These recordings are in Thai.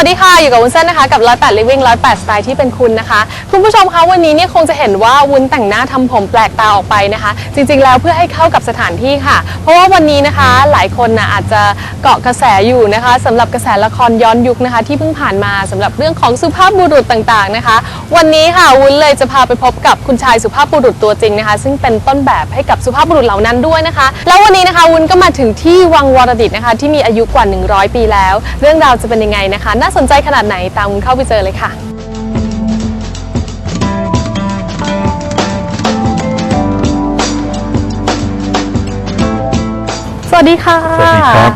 วัสดีค่ะ อยู่กับวุ้นเส้นนะคะกับ 108 Living 108 สไตล์ที่เป็นคุณนะคะ คุณผู้ชมคะวันนี้เนี่ยคงจะเห็นว่าวุ้นแต่งหน้าทำผมแปลกตาออกไปนะคะ จริงๆแล้วเพื่อให้เข้ากับสถานที่ค่ะ เพราะว่าวันนี้นะคะหลายคนนะอาจจะเกาะกระแสอยู่นะคะสำหรับกระแสละครย้อนยุคนะคะ ที่เพิ่งผ่านมาสำหรับเรื่องของสุภาพบุรุษต่างๆนะคะ วันนี้ค่ะวุ้นเลยจะพาไปพบกับคุณชายสุภาพบุรุษตัวจริงนะคะ ซึ่งเป็นต้นแบบให้กับสุภาพบุรุษเหล่านั้นด้วยนะคะ แล้ววันนี้นะคะวุ้นก็มาถึงที่วังวรดิตนะคะที่มีอายุกว่า 100 ปีแล้ว เรื่องราวจะเป็นยังไงนะคะน่าสนใจขนาดไหนตามวุ้นเข้าไปเจอเลยค่ะสวัสดีค่ะ สวัสดีครับ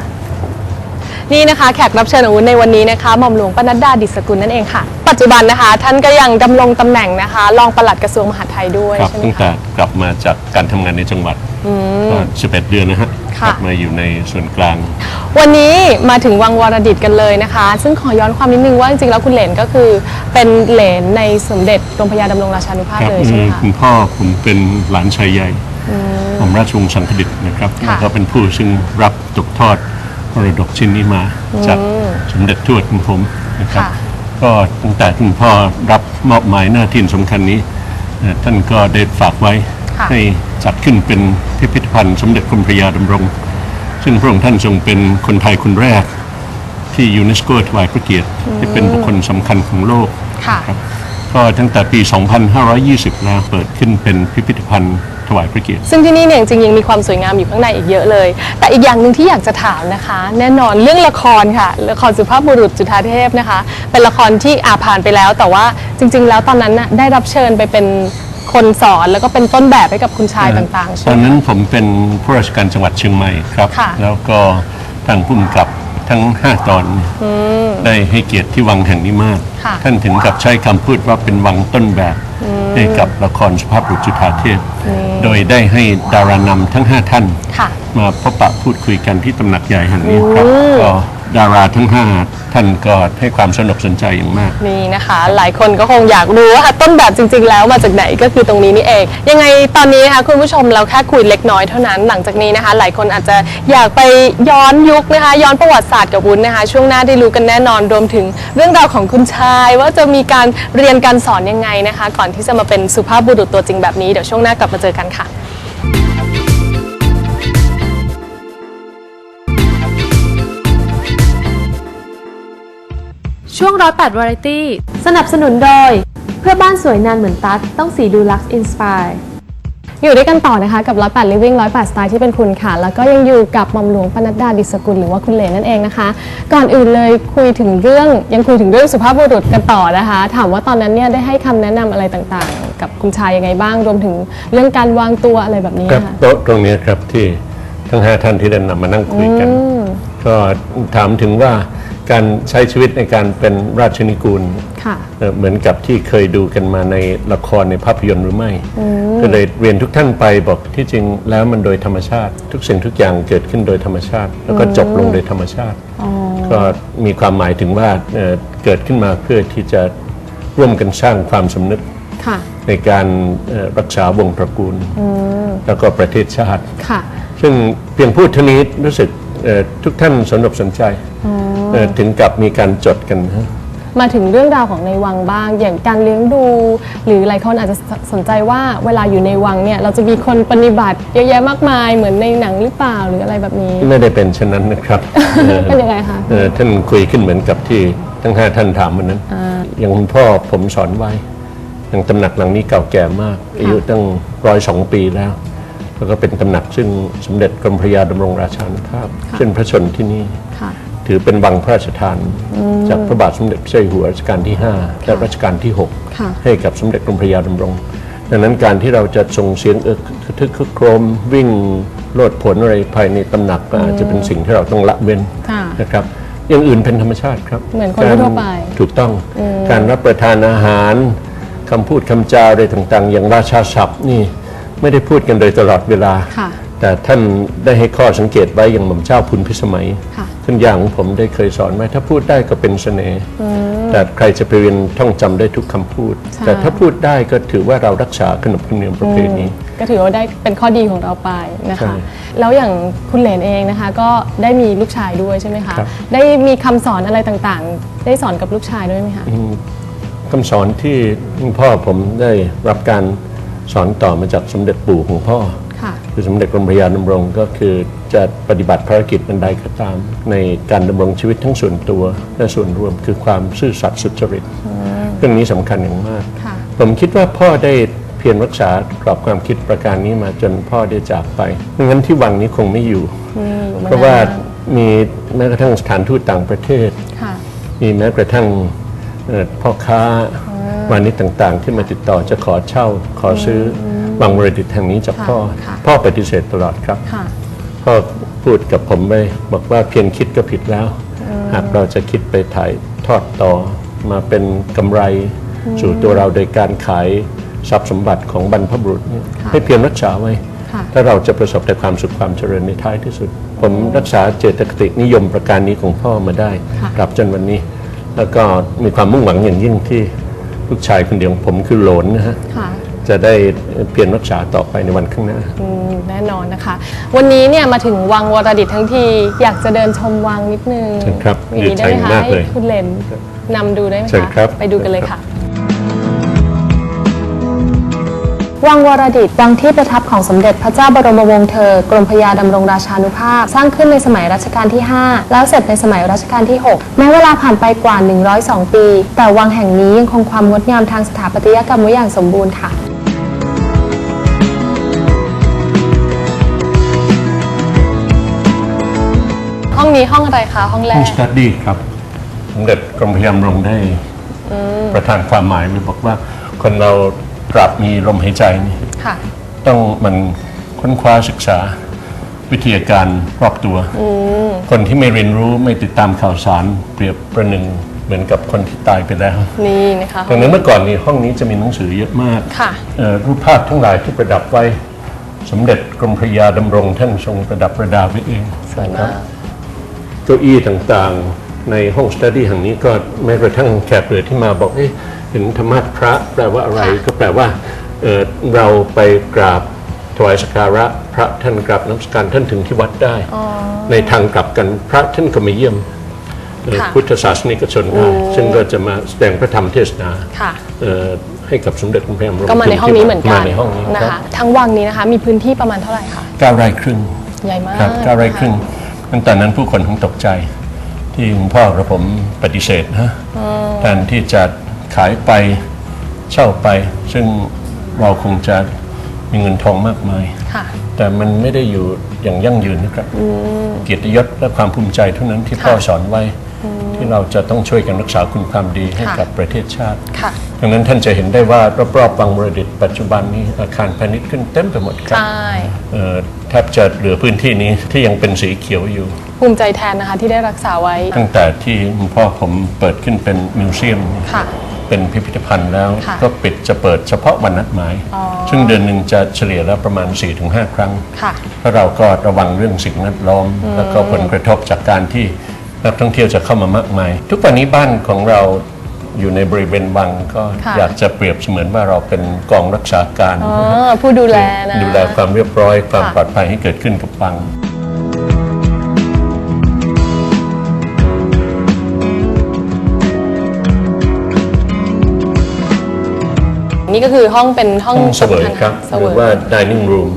นี่นะคะแขกรับเชิญของวุ้นในวันนี้นะคะหม่อมหลวงปนัดดาดิษฐกุลนั่นเองค่ะ ปัจจุบันนะคะ ท่านก็ยังดำรงตำแหน่งนะคะรองปลัดกระทรวงมหาดไทยด้วยครับใช่ไหมตั้งแต่คะ กลับมาจากการทำงานในจังหวัดก็11 เดือนนะฮะค่ะกลัมาอยู่ในส่วนกลาง วันนี้มาถึงวังวรดิตกันเลยนะคะ ซึ่งขอย้อนความนิดนึงว่าจริงๆแล้วคุณเหลนก็คือเป็นเหลนในสมเด็จกรมพระยาดำรงราชานุภาพครับเลยใช่ไหมคะ คุณพ่อผมเป็นหลานชายใหญ่ของราชวงศ์สังคดิตนะครับค่ะ แล้วก็เป็นผู้ซึ่งรับตกทอดมรดกชิ้นนี้มา จากสมเด็จทวดของผมนะครับ ค่ะ ก็ตั้งแต่คุณพ่อรับมอบหมายหน้าที่สำคัญนี้เอ่อท่านก็ได้ฝากไว้ค่ะ ให้จัดขึ้นเป็นพิพิธภัณฑ์สมเด็จกรมพระยาดำรง ซึ่งพระองค์ท่านทรงเป็นคนไทยคนแรก ที่ยูเนสโกถวายพระเกียรติที่เป็นบุคคลสำคัญของโลกค่ะ ครับก็ตั้งแต่ปี 2520 แล้วเปิดขึ้นเป็นพิพิธภัณฑ์ถวายพระเกียรติ ซึ่งที่นี่เนี่ยจริงๆยังมีความสวยงามอยู่ข้างในอีกเยอะเลย แต่อีกอย่างหนึ่งที่อยากจะถามนะคะ แน่นอนเรื่องละครค่ะ ละครสุภาพบุรุษจุฑาเทพนะคะ เป็นละครที่อาผ่านไปแล้ว แต่ว่าจริง ๆ แล้วตอนนั้นน่ะได้รับเชิญไปเป็น คนสอนแล้วก็เป็นต้นแบบให้กับคุณชายต่างๆใช่ตอนไหม นั้นผมเป็นผู้ราชการจังหวัดเชียงใหม่ครับ ค่ะ แล้วก็ทางผู้กำกับทั้ง 5 ตอนได้ให้เกียรติที่วังแห่งนี้มาก ค่ะ ท่านถึงกับใช้คำพูดว่าเป็นวังต้นแบบให้กับละครสุภาพบุรุษจุฑาเทพ โดยได้ให้ดารานำทั้ง 5 ท่าน ค่ะ มาพบปะพูดคุยกันที่ตำหนักใหญ่แห่งนี้ครับ ก็ ดาราทั้ง 5 ท่านก็ให้ความสนุกสนใจอย่างมาก นี่นะคะ หลายคนก็คงอยากรู้ว่าต้นแบบจริง ๆ แล้วมาจากไหนก็คือตรงนี้นี่เอง ยังไงตอนนี้นะคะคุณผู้ชมเราแค่คุยเล็กน้อยเท่านั้นหลังจากนี้นะคะ หลายคนอาจจะอยากไปย้อนยุคนะคะ ย้อนประวัติศาสตร์กับวุ้นนะคะ ช่วงหน้าได้รู้กันแน่นอนรวมถึงเรื่องราวของคุณชาย ว่าจะมีการเรียนการสอนยังไงนะคะ ก่อนที่จะมาเป็นสุภาพบุรุษตัวจริงแบบนี้เดี๋ยวช่วงหน้ากลับมาเจอกันค่ะ ช่วงร้อยแปดวาไรตี้สนับสนุนโดย เพื่อบ้านสวยนานเหมือนตั๊กต้องสีดูลักซ์อินสปายอยู่ด้วยกันต่อนะคะกับ 108 Living 108สไตล์ที่เป็นคุณค่ะ แล้วก็ยังอยู่กับหม่อมหลวงปนัดดาดิสกุลหรือว่าคุณเหลนนั่นเองนะคะ ก่อนอื่นเลยคุยถึงเรื่องยังคุยถึงเรื่องสุภาพบุรุษกันต่อนะคะ ถามว่าตอนนั้นเนี่ยได้ให้คำแนะนำอะไรต่างๆ กับคุณชายยังไงบ้าง รวมถึงเรื่องการวางตัวอะไรแบบนี้ครับค่ะ โต๊ะตรงนี้ครับที่ทั้งห้าท่านที่ได้นำมานั่งคุยกัน ก็ถามถึงว่า การใช้ชีวิตในการเป็นราชนิกูลค่ะ เอ่อเหมือนกับที่เคยดูกันมาในละครในภาพยนตร์หรือไม่ ก็เลยเรียนทุกท่านไปบอกที่จริงแล้วมันโดยธรรมชาติ ทุกสิ่งทุกอย่างเกิดขึ้นโดยธรรมชาติ แล้วก็จบลงโดยธรรมชาติ ก็มีความหมายถึงว่าเอ่อเกิดขึ้นมาเพื่อที่จะร่วมกันสร้างความสำนึก ค่ะ ในการเอ่อรักษาวงศ์ตระกูล แล้วก็ประเทศชาติ ค่ะ ซึ่งเพียงพูดเท่านี้รู้สึกเอ่อ ทุกท่านสนอกสนใจเอ่อถึงกับมีการจดกันนะมาถึงเรื่องราวของในวังบ้าง อย่างการเลี้ยงดู หรือหลายคนอาจจะสนใจว่าเวลาอยู่ในวังเนี่ยเราจะมีคนปฏิบัติเยอะแยะมากมายเหมือนในหนังหรือเปล่าหรืออะไรแบบนี้ ไม่ได้เป็นเช่นนั้นนะครับเอ่อเป็นยังไงคะเอ่อท่านคุยขึ้นเหมือนกับที่ทั้งห้าท่านถามวันนั้นอย่างคุณพ่อผมสอนไว้อย่างตำหนักหลังนี้เก่าแก่มาก อายุตั้งร้อยสองปีแล้ว แล้วก็เป็นตำหนักซึ่งสมเด็จกรมพระยาดำรงราชานุภาพขึ้นพระชนที่นี่ ค่ะ ถือเป็นวังพระราชทาน จากพระบาทสมเด็จพระเจ้าอยู่หัวรัชกาลที่ 5 และรัชกาลที่ ค่ะ 6 ให้กับสมเด็จกรมพระยาดำรง ดังนั้นการที่เราจะส่งเสียงเออคือทึกคึกโครมวิ่งโลดผลอะไรภายในตำหนักก็อาจจะเป็นสิ่งที่เราต้องละเว้นค่ะ นะครับอย่างอื่นเป็นธรรมชาติครับเหมือนคนการทั่วไปถูกต้องการรับประทานอาหารคำพูดคำจาอะไรต่างๆ อย่างราชาศัพท์นี่ ไม่ได้พูดกันโดยตลอดเวลา ค่ะ แต่ท่านได้ให้ข้อสังเกตไว้อย่างหม่อมเจ้าพุนพิสมัยค่ะ ท่านอย่างของผมได้เคยสอนไว้ถ้าพูดได้ก็เป็นเสน่ห์แต่ใครจะไปเรียนท่องจำได้ทุกคำพูด ใช่ แต่ถ้าพูดได้ก็ถือว่าเรารักษาขนบธรรมเนียมประเพณี ก็ถือว่าได้เป็นข้อดีของเราไปนะใช่คะ แล้วอย่างคุณเหลนเองนะคะก็ได้มีลูกชายด้วยใช่ไหมคะ ครับ ได้มีคำสอนอะไรต่างๆ ได้สอนกับลูกชายด้วยไหมคะ คำสอนที่คุณพ่อผมได้รับการ สอนต่อมาจากสมเด็จปู่ของพ่อค่ะคือสมเด็จกรมพระยาดำรงก็คือจะปฏิบัติภารกิจอันใดก็ตาม ในการดำรงชีวิตทั้งส่วนตัวและส่วนรวมคือความซื่อสัตย์สุจริตเรื่องนี้สำคัญอย่างมากค่ะผมคิดว่าพ่อได้เพียรรักษากรอบความคิดประการนี้มาจนพ่อได้จากไปไม่งั้นที่วังนี้คงไม่อยู่ เพราะว่ามีแม้กระทั่งสถานทูตต่างประเทศค่ะมีแม้กระทั่งเอ่อพ่อค้า วานิชต่างๆ ที่มาติดต่อจะขอเช่าขอซื้ออวังบริดิตแห่งนี้จากพ่อ ค่ะพ่อปฏิเสธตลอดครับ ค่ะพ่อพูดกับผมไปบอกว่าเพียงคิดก็ผิดแล้ว หากเราจะคิดไปถ่ายทอดต่อมาเป็นกำไรสู่ตัวเราโดยการขายทรัพย์สมบัติของบรรพบุรุษเนี่ยค่ะให้เพียรรักษาไว้ ค่ะ ถ้าเราจะประสบแต่ความสุขความเจริญในท้ายที่สุด ผมรักษาเจตคตินิยมประการนี้ของพ่อมาได้ค่ะ กลับจนวันนี้ แล้วก็มีความมุ่งหวังอย่างยิ่งที่ ลูกชายคนเดียวของผมคือโหลนนะฮะค่ะ จะได้เพียรรักษาต่อไปในวันข้างหน้า อืมแน่นอนนะคะ วันนี้เนี่ยมาถึงวังวรดิตทั้งที อยากจะเดินชมวังนิดนึงเชิญครับอย่างนี้ได้ไหมดีใจคะมากเลยให้คุณเลนนำดูได้ไหมเชิญคะครับไปดูกันเลยเชิญครัค่ะ วังวรดิตวังที่ประทับของสมเด็จพระเจ้าบรมวงศ์เธอกรมพยาดำรงราชานุภาพ สร้างขึ้นในสมัยรัชกาลที่ 5 แล้วเสร็จในสมัยรัชกาลที่ 6 แม้เวลาผ่านไปกว่า 102 ปี แต่วังแห่งนี้ยังคงความงดงามทางสถาปัตยกรรมไว้อย่างสมบูรณ์ค่ะห้องนี้ห้องอะไรคะห้องแรห้องสตัดดี้ครับสมเด็จกรมพยามรงได้ประทานความหมายไว้บอกว่าคนเรา ตราบมีลมหายใจนี่ค่ะ ต้องมันค้นคว้าศึกษาวิทยาการรอบตัว คนที่ไม่เรียนรู้ไม่ติดตามข่าวสารเปรียบประหนึ่งเหมือนกับคนที่ตายไปแล้วนี่นะคะดังนั้นเมื่อก่อนนี้ห้องนี้จะมีหนังสือเยอะมากค่ะเอ่อรูปภาพทั้งหลายที่ประดับไว้ สมเด็จกรมพระยาดำรงท่านทรงประดับประดาไว้เองสวยมากเก้าอี้ต่างๆ ในห้องสตูดี้แห่งนี้ก็แม้กระทั่งแขกเรือที่มาบอกเอ๊ะ เห็นธรรมะพระแปลว่าอะไรก็แปลว่าเอ่อเราไปกราบถวายสักการะพระท่านกราบน้ำสการท่านถึงที่วัดได้ในทางกลับกันพระท่านก็มาเยี่ยมเอ่อค่ะพุทธศาสนิกชนได้ซึ่งก็จะมาแสดงพระธรรมเทศนาค่ะ เอ่อให้กับสมเด็จพระพรหมรก็มาในห้องนี้เหมือนกันมาในห้องนี้นะครัคะ บทั้งวังนี้นะคะ มีพื้นที่ประมาณเท่าไหร่คะ เก้าไร่ครึ่ง ใหญ่มากครับเก้าไร่ครึ่งตั้งแต่นั้นผู้คนคงตกใจ ที่คุณพ่อกับผมปฏิเสธนะแทนที่จะ ขายไปเช่าไป ซึ่งเราคงจะมีเงินทองมากมาย ค่ะ แต่มันไม่ได้อยู่อย่างยั่งยืนนะครับ เกียรติยศและความภูมิใจเท่านั้นที่พ่อค่ะสอนไว้ ที่เราจะต้องช่วยกันรักษาคุณความดีให้ค่ะกับประเทศชาติ ค่ะ ดังนั้นท่านจะเห็นได้ว่ารอบๆวังบรดิตปัจจุบันนี้อาคารพาณิชย์ขึ้นเต็มไปหมดครับใช่ เอ่อแทบจะเหลือพื้นที่นี้ที่ยังเป็นสีเขียวอยู่ ภูมิใจแทนนะคะที่ได้รักษาไว้ ตั้งแต่ที่คุณพ่อผมเปิดขึ้นเป็นมิวเซียม ค่ะ เป็นพิพิธภัณฑ์แล้ว ค่ะก็ปิดจะเปิดเฉพาะวันนัดหมายซึ่งเดือนหนึ่งจะเฉลี่ยแล้วประมาณ 4-5 ครั้ง ค่ะเพราะเราก็ระวังเรื่องสิ่งแวดล้อม แล้วก็ผลกระทบจากการที่นักท่องเที่ยวจะเข้ามามากมาย ทุกวันนี้บ้านของเราอยู่ในบริเวณวังก็ค่ะ อยากจะเปรียบเสมือนว่าเราเป็นกองรักษาการอ๋อผู้ดูแลนะ ดูแลความเรียบร้อยความค่ะ ปลอดภัยให้เกิดขึ้นกับวัง นี่ก็คือห้องเป็นห้องห้องเสวยครับเสหวรืยอว่า dining room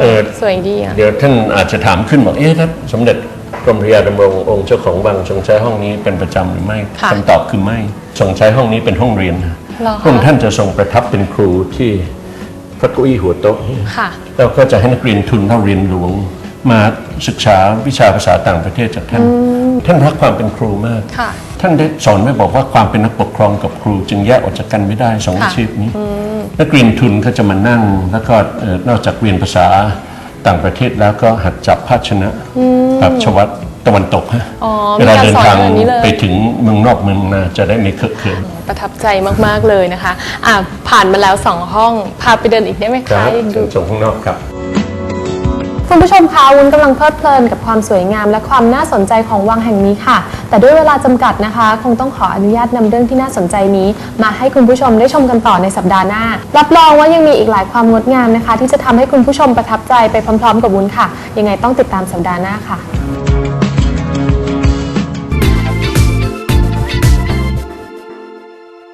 เออ สวยดีอะ เดี๋ยวท่านอาจจะถามขึ้นบอกเอ๊ะถ้าสมเด็จกรมพระยาดำรงองค์เจ้าของวังทรงใช้ห้องนี้เป็นประจำหรือไม่ค่ะคำตอบคือไม่ทรงใช้ห้องนี้เป็นห้องเรียนเหรอคะ พระองค์ท่านจะทรงประทับเป็นครูที่พระเก้าอี้หัวโต๊ะ ค่ะ แล้วก็จะให้นักเรียนทุนเท่าเรียนหลวง มาศึกษาวิชาภาษาต่างประเทศจากท่าน ท่านรักความเป็นครูมาก ค่ะ ท่านได้สอนไว้บอกว่าความเป็นนักปกครองกับครู จึงแยกออกจากกันไม่ได้สองค่ะอาชีพนี้นักเรียนทุนก็จะมานั่ง แล้วก็เอ่อนอกจากเรียนภาษาต่างประเทศแล้วก็หัดจับภาชนะแบบชวัตตะวันตกฮะอ๋อเวลามีการเดินสอนทางแบบนี้เลยไปถึงเมืองนอกเมืองนาจะได้ไม่เคอะเขินประทับใจมาก ๆ เลยนะคะอะผ่านมาแล้วสองห้อง พาไปเดินอีกได้ไหมครัคะบดูเชิญชมข้างนอกครับ คุณผู้ชมคะวุ้นกำลังเพลิดเพลินกับความสวยงาม และความน่าสนใจของวังแห่งนี้ค่ะ แต่ด้วยเวลาจำกัดนะคะ คงต้องขออนุญาตนำเรื่องที่น่าสนใจนี้ มาให้คุณผู้ชมได้ชมกันต่อในสัปดาห์หน้า รับรองว่ายังมีอีกหลายความงดงามนะคะ ที่จะทำให้คุณผู้ชมประทับใจไปพร้อม ๆ กับวุ้นค่ะ ยังไงต้องติดตามสัปดาห์หน้าค่ะ